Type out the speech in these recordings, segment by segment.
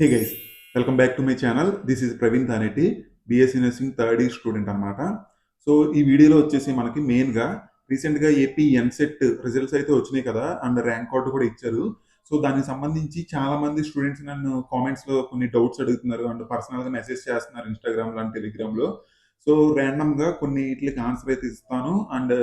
Hey guys welcome back to my channel this is Praveen Thaneti BSc nursing third year student అనమాట so ఈ వీడియోలో వచ్చేసి మనకి మెయిన్గా రీసెంట్గా ఏపీ ఎన్సెట్ రిజల్ట్స్ అయితే వచ్చినాయి కదా అండ్ ర్యాంక్ కార్డు కూడా ఇచ్చారు. సో దానికి సంబంధించి చాలా మంది స్టూడెంట్స్ నన్ను కామెంట్స్లో కొన్ని డౌట్స్ అడుగుతున్నారు అండ్ పర్సనల్గా మెసేజ్ చేస్తున్నారు ఇన్స్టాగ్రామ్లో అండ్ టెలిగ్రామ్లో సో ర్యాండమ్గా కొన్ని వీటికి ఆన్సర్ అయితే ఇస్తాను. And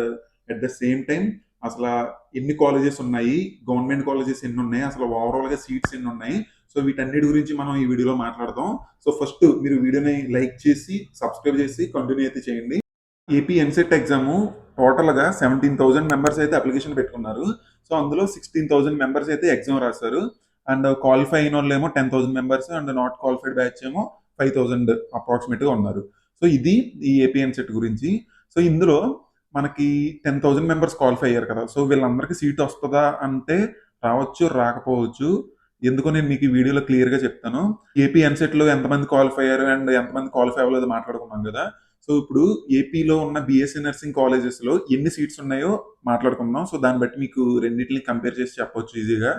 at the same time అసలు ఎన్ని కాలేజెస్ ఉన్నాయి గవర్నమెంట్ కాలేజెస్ ఎన్ని ఉన్నాయి అసలు ఓవరాల్గా సీట్స్ ఎన్ని ఉన్నాయి సో వీటన్నిటి గురించి మనం ఈ వీడియోలో మాట్లాడదాం. సో ఫస్ట్ మీరు వీడియోని లైక్ చేసి సబ్స్క్రైబ్ చేసి కంటిన్యూ అయితే చేయండి. ఏపీ ఎన్సెట్ ఎగ్జామ్ టోటల్గా సెవెంటీన్ థౌసండ్ మెంబర్స్ అయితే అప్లికేషన్ పెట్టుకున్నారు. సో అందులో సిక్స్టీన్ థౌసండ్ మెంబర్స్ అయితే ఎగ్జామ్ రాశారు. అండ్ క్వాలిఫై అయిన వాళ్ళు ఏమో ten thousand members and not qualified batch ఏమో ఫైవ్ థౌసండ్ అప్రాక్సిమేట్గా ఉన్నారు. సో ఇది ఈ ఏపీఎన్సెట్ గురించి. సో ఇందులో మనకి టెన్ థౌసండ్ మెంబర్స్ క్వాలిఫై అయ్యారు కదా. సో వీళ్ళందరికీ సీట్ వస్తుందా అంటే రావచ్చు రాకపోవచ్చు. ఎందుకో నేను మీకు ఈ వీడియోలో క్లియర్గా చెప్తాను. ఏపీ ఎన్సెట్లో ఎంతమంది క్వాలిఫై అయ్యారు అండ్ ఎంతమంది క్వాలిఫై అవ్వలేదు మాట్లాడుకున్నాం కదా. సో ఇప్పుడు ఏపీలో ఉన్న బీఎస్సీ నర్సింగ్ కాలేజెస్లో ఎన్ని సీట్స్ ఉన్నాయో మాట్లాడుకుందాం సో దాన్ని బట్టి మీకు రెండింటిని కంపేర్ చేసి చెప్పొచ్చు ఈజీగా.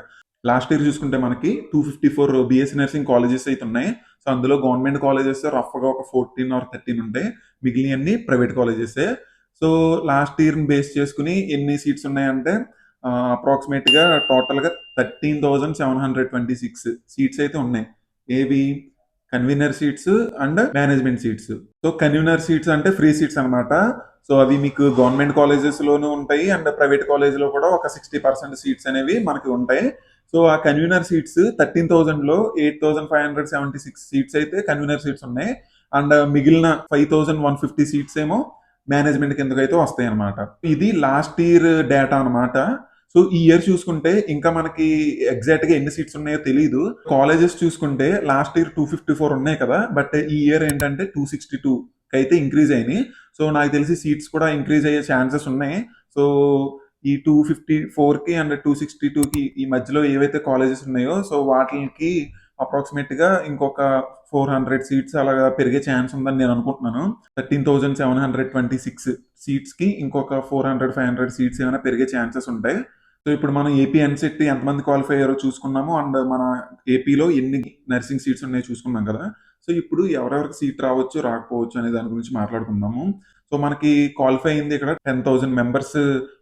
లాస్ట్ ఇయర్ చూసుకుంటే మనకి two fifty four BSc nursing colleges అయితే ఉన్నాయి. సో అందులో గవర్నమెంట్ కాలేజెస్ రఫ్గా ఒక ఫోర్టీన్ ఆర్ థర్టీన్ ఉంటాయి మిగిలినవన్నీ ప్రైవేట్ కాలేజెసే సో లాస్ట్ ఇయర్ని బేస్ చేసుకుని ఎన్ని సీట్స్ ఉన్నాయంటే అప్రాక్సిమేట్గా టోటల్గా thirteen thousand seven hundred twenty six seats అయితే ఉన్నాయి. ఏవి convener seats and management seats so convener seats అంటే ఫ్రీ సీట్స్ అనమాట సో అవి మీకు గవర్నమెంట్ కాలేజెస్ లోనూ ఉంటాయి అండ్ ప్రైవేట్ కాలేజ్లో కూడా ఒక సిక్స్టీ పర్సెంట్ సీట్స్ అనేవి మనకి ఉంటాయి. సో ఆ convener seats thirteen థౌసండ్లో eight thousand five hundred seventy six seats అయితే కన్వీనర్ సీట్స్ ఉన్నాయి. అండ్ మిగిలిన five thousand one fifty seats ఏమో మేనేజ్మెంట్ కిందకైతే వస్తాయి అనమాట ఇది లాస్ట్ ఇయర్ డేటా అనమాట సో ఈ ఇయర్ చూసుకుంటే ఇంకా మనకి ఎగ్జాక్ట్గా ఎన్ని సీట్స్ ఉన్నాయో తెలియదు కాలేజెస్ చూసుకుంటే last year two fifty four ఉన్నాయి కదా బట్ ఈ ఇయర్ ఏంటంటే టూ సిక్స్టీ టూ అయితే ఇంక్రీజ్ అయినాయి. సో నాకు తెలిసి సీట్స్ కూడా ఇంక్రీజ్ అయ్యే ఛాన్సెస్ ఉన్నాయి. సో ఈ టూ ఫిఫ్టీ ఫోర్కి అండ్ టూ సిక్స్టీ టూ కి ఈ మధ్యలో ఏవైతే కాలేజెస్ ఉన్నాయో సో వాటికి అప్రాక్సిమేట్గా ఇంకొక ఫోర్ హండ్రెడ్ సీట్స్ అలాగా పెరిగే ఛాన్స్ ఉందని నేను అనుకుంటున్నాను. Thirteen thousand seven hundred twenty six సీట్స్కి ఇంకొక four hundred five hundred seats ఏమైనా పెరిగే ఛాన్సెస్ ఉంటాయి. సో ఇప్పుడు మనం ఏపీ ఎన్సెట్ ఎంతమంది క్వాలిఫై అయ్యారో చూసుకున్నాము. అండ్ మన ఏపీలో ఎన్ని నర్సింగ్ సీట్స్ ఉన్నాయో చూసుకున్నాం కదా. సో ఇప్పుడు ఎవరెవరికి సీట్ రావచ్చు రాకపోవచ్చు అనే దాని గురించి మాట్లాడుకుందాము. సో మనకి క్వాలిఫై అయింది ఇక్కడ టెన్ థౌసండ్ మెంబర్స్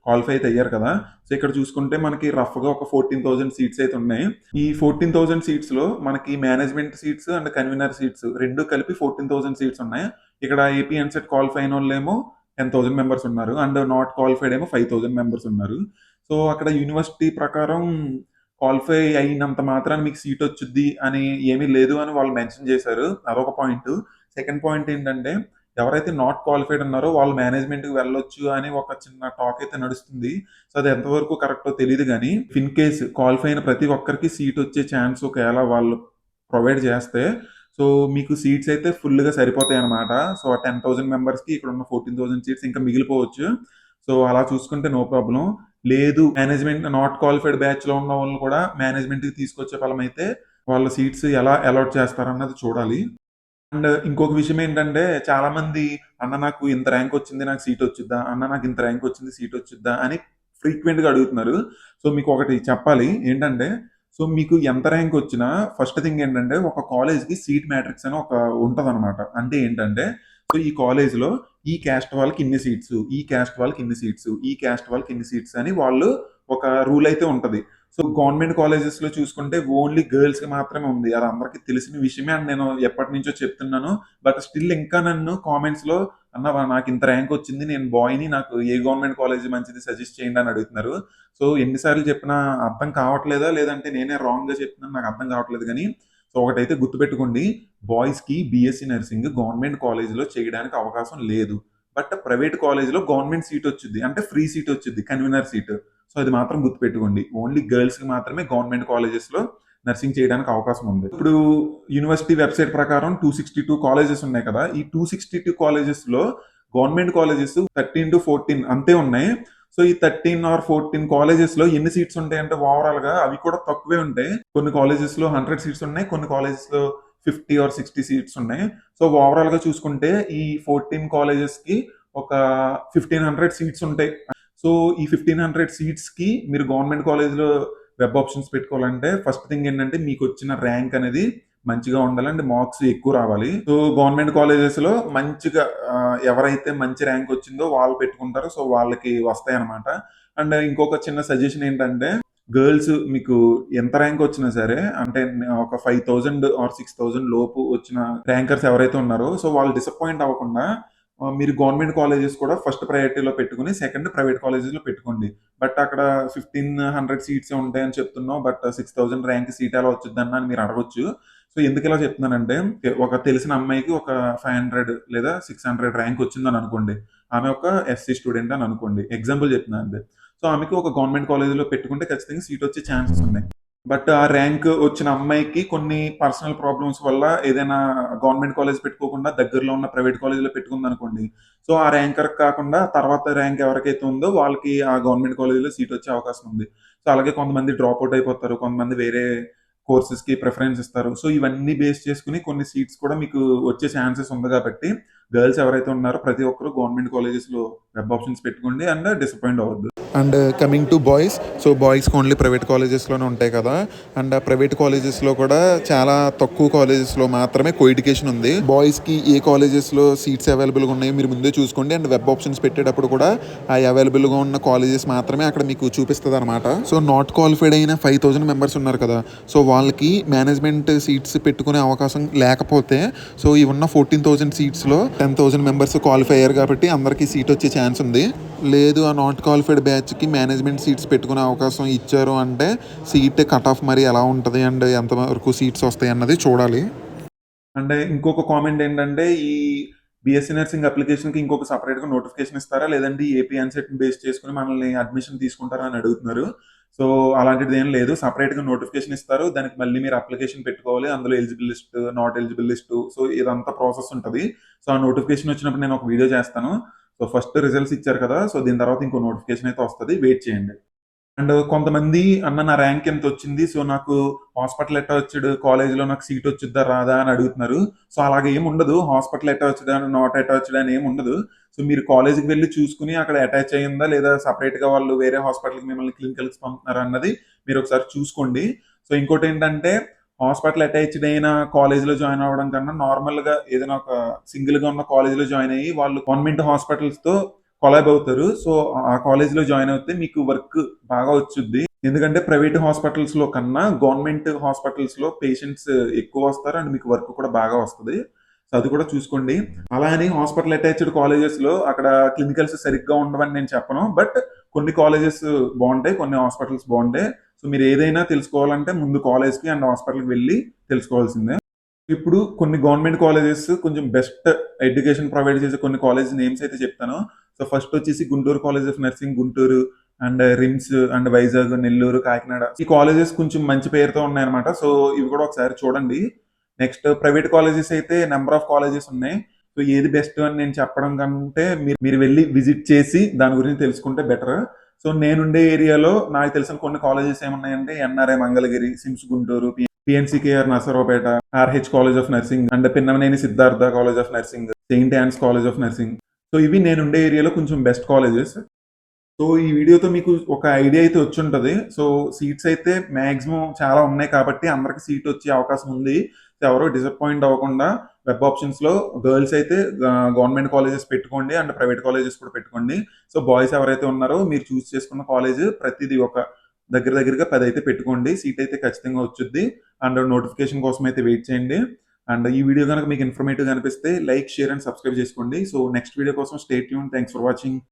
క్వాలిఫై అయితే అయ్యారు కదా. సో ఇక్కడ చూసుకుంటే మనకి రఫ్గా ఒక ఫోర్టీన్ థౌసండ్ సీట్స్ అయితే ఉన్నాయి. ఈ ఫోర్టీన్ థౌసండ్ సీట్స్లో మనకి management seats and convener seats రెండు కలిపి ఫోర్టీన్ థౌసండ్ సీట్స్ ఉన్నాయి. ఇక్కడ ఏపీ ఎన్సెట్ క్వాలిఫై అయిన వాళ్ళేమో ఏమో టెన్ థౌజండ్ మెంబర్స్ ఉన్నారు. అండ్ నాట్ క్వాలిఫైడ్ ఏమో ఫైవ్ థౌసండ్ మెంబర్స్ ఉన్నారు. సో అక్కడ యూనివర్సిటీ ప్రకారం క్వాలిఫై అయినంత మాత్రాన్ని మీకు సీట్ వచ్చుద్ది అని ఏమీ లేదు అని వాళ్ళు మెన్షన్ చేశారు. అదొక పాయింట్ సెకండ్ పాయింట్ ఏంటంటే ఎవరైతే నాట్ క్వాలిఫైడ్ ఉన్నారో వాళ్ళు మేనేజ్మెంట్కి వెళ్ళొచ్చు అని ఒక చిన్న టాక్ అయితే నడుస్తుంది. సో అది ఎంతవరకు కరెక్టో తెలియదు కానీ ఇన్ కేస్ క్వాలిఫై అయిన ప్రతి ఒక్కరికి సీట్ వచ్చే ఛాన్స్ ఒకవేళ వాళ్ళు ప్రొవైడ్ చేస్తే సో మీకు సీట్స్ అయితే ఫుల్గా సరిపోతాయి అనమాట సో ఆ టెన్ థౌసండ్ మెంబర్స్కి ఇక్కడ ఉన్న ఫోర్టీన్ థౌసండ్ సీట్స్ ఇంకా మిగిలిపోవచ్చు. సో అలా చూసుకుంటే నో ప్రాబ్లం లేదు మేనేజ్మెంట్ నాట్ క్వాలిఫైడ్ బ్యాచ్లో ఉన్న వాళ్ళు కూడా మేనేజ్మెంట్కి తీసుకొచ్చే ఫలం అయితే వాళ్ళ సీట్స్ ఎలా అలాట్ చేస్తారన్నది చూడాలి. అండ్ ఇంకొక విషయం ఏంటంటే చాలామంది అన్న నాకు ఇంత ర్యాంక్ వచ్చింది నాకు సీట్ వచ్చిద్దా? అన్న నాకు ఇంత ర్యాంక్ వచ్చింది సీట్ వచ్చిద్దా? అని ఫ్రీక్వెంట్గా అడుగుతున్నారు. సో మీకు ఒకటి చెప్పాలి ఏంటంటే సో మీకు ఎంత ర్యాంక్ వచ్చినా ఫస్ట్ థింగ్ ఏంటంటే ఒక కాలేజ్కి సీట్ మ్యాట్రిక్స్ అని ఒక ఉంటది అంటే ఏంటంటే సో ఈ కాలేజ్లో ఈ క్యాస్ట్ వాళ్ళకి ఇన్ని సీట్స్ ఈ క్యాస్ట్ వాళ్ళకి ఇన్ని సీట్స్ ఈ క్యాస్ట్ వాళ్ళకి ఇన్ని సీట్స్ అని వాళ్ళు ఒక రూల్ అయితే ఉంటుంది. సో గవర్నమెంట్ కాలేజెస్లో చూసుకుంటే ఓన్లీ గర్ల్స్కి మాత్రమే ఉంది. అది అందరికీ తెలిసిన విషయమే అని నేను ఎప్పటి నుంచో చెప్తున్నాను. బట్ స్టిల్ ఇంకా నన్ను కామెంట్స్లో అన్న నాకు ఇంత ర్యాంక్ వచ్చింది నేను బాయ్ని నాకు ఏ గవర్నమెంట్ కాలేజ్ మంచిది సజెస్ట్ చేయండి అని అడుగుతున్నారు. సో ఎన్నిసార్లు చెప్పినా అర్థం కావట్లేదా? లేదంటే నేనే రాంగ్గా చెప్తున్నాను నాకు అర్థం కావట్లేదు కానీ సో ఒకటైతే గుర్తుపెట్టుకోండి బాయ్స్కి బీఎస్సీ నర్సింగ్ గవర్నమెంట్ కాలేజీలో చేయడానికి అవకాశం లేదు. బట్ ప్రైవేట్ కాలేజీలో గవర్నమెంట్ సీట్ వచ్చింది. అంటే ఫ్రీ సీట్ వచ్చింది కన్వీనర్ సీట్ సో అది మాత్రం గుర్తుపెట్టుకోండి. ఓన్లీ గర్ల్స్కి మాత్రమే గవర్నమెంట్ కాలేజెస్లో నర్సింగ్ చేయడానికి అవకాశం ఉంది. ఇప్పుడు యూనివర్సిటీ వెబ్సైట్ ప్రకారం టూ సిక్స్టీ టూ కాలేజెస్ ఉన్నాయి కదా. ఈ టూ సిక్స్టీ టూ కాలేజెస్లో government colleges thirteen to fourteen అంతే ఉన్నాయి. సో ఈ థర్టీన్ ఆర్ ఫోర్టీన్ కాలేజెస్లో ఎన్ని సీట్స్ ఉంటాయంటే ఓవరాల్గా అవి కూడా తక్కువే ఉంటాయి. కొన్ని కాలేజెస్లో హండ్రెడ్ సీట్స్ ఉన్నాయి. కొన్ని కాలేజెస్లో ఫిఫ్టీ ఆర్ సిక్స్టీ సీట్స్ ఉన్నాయి. సో ఓవరాల్గా చూసుకుంటే ఈ ఫోర్టీన్ కాలేజెస్కి ఒక ఫిఫ్టీన్ హండ్రెడ్ సీట్స్ ఉంటాయి. సో ఈ ఫిఫ్టీన్ హండ్రెడ్ సీట్స్కి మీరు గవర్నమెంట్ కాలేజ్లో వెబ్ ఆప్షన్స్ పెట్టుకోవాలంటే ఫస్ట్ థింగ్ ఏంటంటే మీకు వచ్చిన ర్యాంక్ అనేది మంచిగా ఉండాలి అండ్ మార్క్స్ ఎక్కువ రావాలి. సో గవర్నమెంట్ కాలేజెస్లో మంచిగా ఎవరైతే మంచి ర్యాంక్ వచ్చిందో వాళ్ళు పెట్టుకుంటారో. సో వాళ్ళకి వస్తాయి అనమాట అండ్ ఇంకొక చిన్న సజెషన్ ఏంటంటే గర్ల్స్ మీకు ఎంత ర్యాంక్ వచ్చినా సరే అంటే ఒక five thousand or six thousand లోపు వచ్చిన ర్యాంకర్స్ ఎవరైతే ఉన్నారో సో వాళ్ళు డిసప్పాయింట్ అవ్వకుండా మీరు గవర్నమెంట్ కాలేజెస్ కూడా ఫస్ట్ ప్రయారిటీలో పెట్టుకుని సెకండ్ ప్రైవేట్ కాలేజెస్లో పెట్టుకోండి. బట్ అక్కడ ఫిఫ్టీన్ హండ్రెడ్ సీట్స్ ఉంటాయని చెప్తున్నావు but six thousand rank seat ఎలా వచ్చిందన్న అని మీరు అడగొచ్చు సో ఎందుకు ఇలా చెప్తున్నానంటే ఒక తెలిసిన అమ్మాయికి ఒక ఫైవ్ హండ్రెడ్ లేదా సిక్స్ హండ్రెడ్ ర్యాంక్ వచ్చిందని అనుకోండి. ఆమె ఒక ఎస్సీ స్టూడెంట్ అని అనుకోండి. ఎగ్జాంపుల్ చెప్తున్నాను అంతే. సో ఆమెకి ఒక గవర్నమెంట్ కాలేజీలో పెట్టుకుంటే ఖచ్చితంగా సీట్ వచ్చే ఛాన్సెస్ ఉన్నాయి. బట్ ఆ ర్యాంక్ వచ్చిన అమ్మాయికి కొన్ని పర్సనల్ ప్రాబ్లమ్స్ వల్ల ఏదైనా గవర్నమెంట్ కాలేజ్ పెట్టుకోకుండా దగ్గరలో ఉన్న ప్రైవేట్ కాలేజీలో పెట్టుకుంది అనుకోండి. సో ఆ ర్యాంకర్ కాకుండా తర్వాత ర్యాంక్ ఎవరికైతే ఉందో వాళ్ళకి ఆ గవర్నమెంట్ కాలేజీలో సీట్ వచ్చే అవకాశం ఉంది. సో అలాగే కొంతమంది డ్రాప్ అవుట్ అయిపోతారు కొంతమంది వేరే కోర్సెస్కి ప్రిఫరెన్స్ ఇస్తారు. సో ఇవన్నీ బేస్ చేసుకుని కొన్ని సీట్స్ కూడా మీకు వచ్చే ఛాన్సెస్ ఉంది కాబట్టి గర్ల్స్ ఎవరైతే ఉన్నారో ప్రతి ఒక్కరు గవర్నమెంట్ కాలేజెస్లో వెబ్ ఆప్షన్స్ పెట్టుకోండి అండ్ డిసప్పాయింట్ అవ్వద్దు. And coming to boys so బాయ్స్కి ఓన్లీ ప్రైవేట్ కాలేజెస్లోనే ఉంటాయి కదా. అండ్ ఆ ప్రైవేట్ కాలేజెస్లో కూడా చాలా తక్కువ కాలేజెస్లో మాత్రమే కో ఎడ్యుకేషన్ ఉంది. బాయ్స్కి ఏ కాలేజెస్లో సీట్స్ అవైలబుల్గా ఉన్నాయో మీరు ముందే చూసుకోండి. అండ్ వెబ్ ఆప్షన్స్ పెట్టేటప్పుడు కూడా ఆ అవైలబుల్గా ఉన్న కాలేజెస్ మాత్రమే అక్కడ మీకు చూపిస్తుంది అనమాట సో నాట్ క్వాలిఫైడ్ అయిన ఫైవ్ థౌసండ్ మెంబర్స్ ఉన్నారు కదా. సో వాళ్ళకి మేనేజ్మెంట్ సీట్స్ పెట్టుకునే అవకాశం లేకపోతే సో ఈ ఉన్న ఫోర్టీన్ థౌజండ్ సీట్స్లో టెన్ థౌసండ్ మెంబర్స్ క్వాలిఫై అయ్యారు కాబట్టి అందరికీ సీట్ వచ్చే ఛాన్స్ ఉంది. లేదు ఆ నాట్ క్వాలిఫైడ్ బ్యాచ్కి మేనేజ్మెంట్ సీట్స్ పెట్టుకునే అవకాశం ఇచ్చారు అంటే సీట్ కట్ ఆఫ్ మరి ఎలా ఉంటుంది అండ్ ఎంతవరకు సీట్స్ వస్తాయి అన్నది చూడాలి. అంటే ఇంకొక కామెంట్ ఏంటంటే ఈ బిఎస్సీ నర్సింగ్ అప్లికేషన్కి ఇంకొక సపరేట్గా నోటిఫికేషన్ ఇస్తారా? లేదంటే ఏపీ అన్సెట్ బేస్ చేసుకుని మనల్ని అడ్మిషన్ తీసుకుంటారా అని అడుగుతున్నారు. సో అలాంటిది ఏం లేదు. సపరేట్గా నోటిఫికేషన్ ఇస్తారు. దానికి మళ్ళీ మీరు అప్లికేషన్ పెట్టుకోవాలి. అందులో eligible list not eligible list so ఇదంతా ప్రాసెస్ ఉంటుంది. సో ఆ నోటిఫికేషన్ వచ్చినప్పుడు నేను ఒక వీడియో చేస్తాను. సో ఫస్ట్ రిజల్ట్స్ ఇచ్చారు కదా సో దీని తర్వాత ఇంకో నోటిఫికేషన్ అయితే వస్తుంది. వెయిట్ చేయండి. అండ్ కొంతమంది అన్న నా ర్యాంక్ ఎంత వచ్చింది? సో నాకు హాస్పిటల్ ఎట్టా వచ్చాడు. కాలేజీలో నాకు సీట్ వచ్చిద్దా? రాదా? అని అడుగుతున్నారు. సో అలాగే ఏమి ఉండదు. హాస్పిటల్ ఎట్టా వచ్చదా నాట్ ఎట్టా వచ్చదా అని ఏమి ఉండదు. సో మీరు కాలేజీకి వెళ్ళి చూసుకుని అక్కడ అటాచ్ అయ్యిందా? లేదా సపరేట్గా వాళ్ళు వేరే హాస్పిటల్కి మిమ్మల్ని క్లినికల్కి పంపుతున్నారా? అన్నది మీరు ఒకసారి చూసుకోండి. సో ఇంకోటి ఏంటంటే హాస్పిటల్ అటాచ్డ్ అయిన కాలేజీలో జాయిన్ అవ్వడం కన్నా నార్మల్గా ఏదైనా ఒక సింగిల్గా ఉన్న కాలేజీలో జాయిన్ అయ్యి వాళ్ళు గవర్నమెంట్ హాస్పిటల్స్తో కొలాబ్ అవుతారు. సో ఆ కాలేజీలో జాయిన్ అవుతే మీకు వర్క్ బాగా వచ్చుద్ది. ఎందుకంటే ప్రైవేట్ హాస్పిటల్స్లో కన్నా గవర్నమెంట్ హాస్పిటల్స్లో పేషెంట్స్ ఎక్కువ వస్తారు అండ్ మీకు వర్క్ కూడా బాగా వస్తుంది. సో అది కూడా చూసుకోండి. అలా అని హాస్పిటల్ అటాచ్డ్ కాలేజెస్లో అక్కడ క్లినికల్స్ సరిగ్గా ఉండవని నేను చెప్పను. బట్ కొన్ని కాలేజెస్ బాగుంటాయి కొన్ని హాస్పిటల్స్ బాగుంటాయి. సో మీరు ఏదైనా తెలుసుకోవాలంటే ముందు కాలేజ్కి అండ్ హాస్పిటల్కి వెళ్ళి తెలుసుకోవాల్సిందే. ఇప్పుడు కొన్ని గవర్నమెంట్ కాలేజెస్ కొంచెం బెస్ట్ ఎడ్యుకేషన్ ప్రొవైడ్ చేసే కొన్ని కాలేజ్ నేమ్స్ అయితే చెప్తాను. సో ఫస్ట్ వచ్చేసి Guntur college of nursing Guntur and RIMS and Vizag Nellore Kakinada. ఈ కాలేజెస్ కొంచెం మంచి పేరుతో ఉన్నాయన్నమాట. సో ఇవి కూడా ఒకసారి చూడండి. నెక్స్ట్ ప్రైవేట్ కాలేజెస్ అయితే నెంబర్ ఆఫ్ కాలేజెస్ ఉన్నాయి. సో ఏది బెస్ట్ అని నేను చెప్పడం కంటే మీరు మీరు వెళ్ళి విజిట్ చేసి దాని గురించి తెలుసుకుంటే బెటర్ సో నేనుండే ఏరియాలో నాకు తెలిసిన కొన్ని colleges ఏమున్నాయంటే NRI Mangalagiri SIMS Guntur PNCKR Narasaraopet RH college of nursing and Pinnamaneni Siddhartha college of nursing Saint Ann's college of nursing so ఇవి నేనుండే ఏరియాలో కొంచెం బెస్ట్ కాలేజెస్ సో ఈ వీడియోతో మీకు ఒక ఐడియా అయితే వచ్చి ఉంటుంది సో సీట్స్ అయితే మాక్సిమం చాలా ఉన్నాయి కాబట్టి అందరికి సీట్ వచ్చే అవకాశం ఉంది. సో ఎవరో డిసప్పాయింట్ అవ్వకుండా వెబ్ ఆప్షన్స్లో గర్ల్స్ అయితే గవర్నమెంట్ కాలేజెస్ పెట్టుకోండి అండ్ ప్రైవేట్ కాలేజెస్ కూడా పెట్టుకోండి. సో బాయ్స్ ఎవరైతే ఉన్నారో మీరు చూస్ చేసుకున్న కాలేజ్ ప్రతిదీ ఒక దగ్గర దగ్గరగా పది అయితే పెట్టుకోండి. సీట్ అయితే ఖచ్చితంగా వచ్చుద్ది. అండ్ నోటిఫికేషన్ కోసం అయితే వెయిట్ చేయండి. అండ్ ఈ వీడియో కనుక మీకు ఇన్ఫర్మేటివ్ అనిపిస్తే లైక్ షేర్ అండ్ సబ్స్క్రైబ్ చేసుకోండి. సో నెక్స్ట్ వీడియో కోసం స్టేట్ యూన్ థ్యాంక్స్ ఫర్ వాచింగ్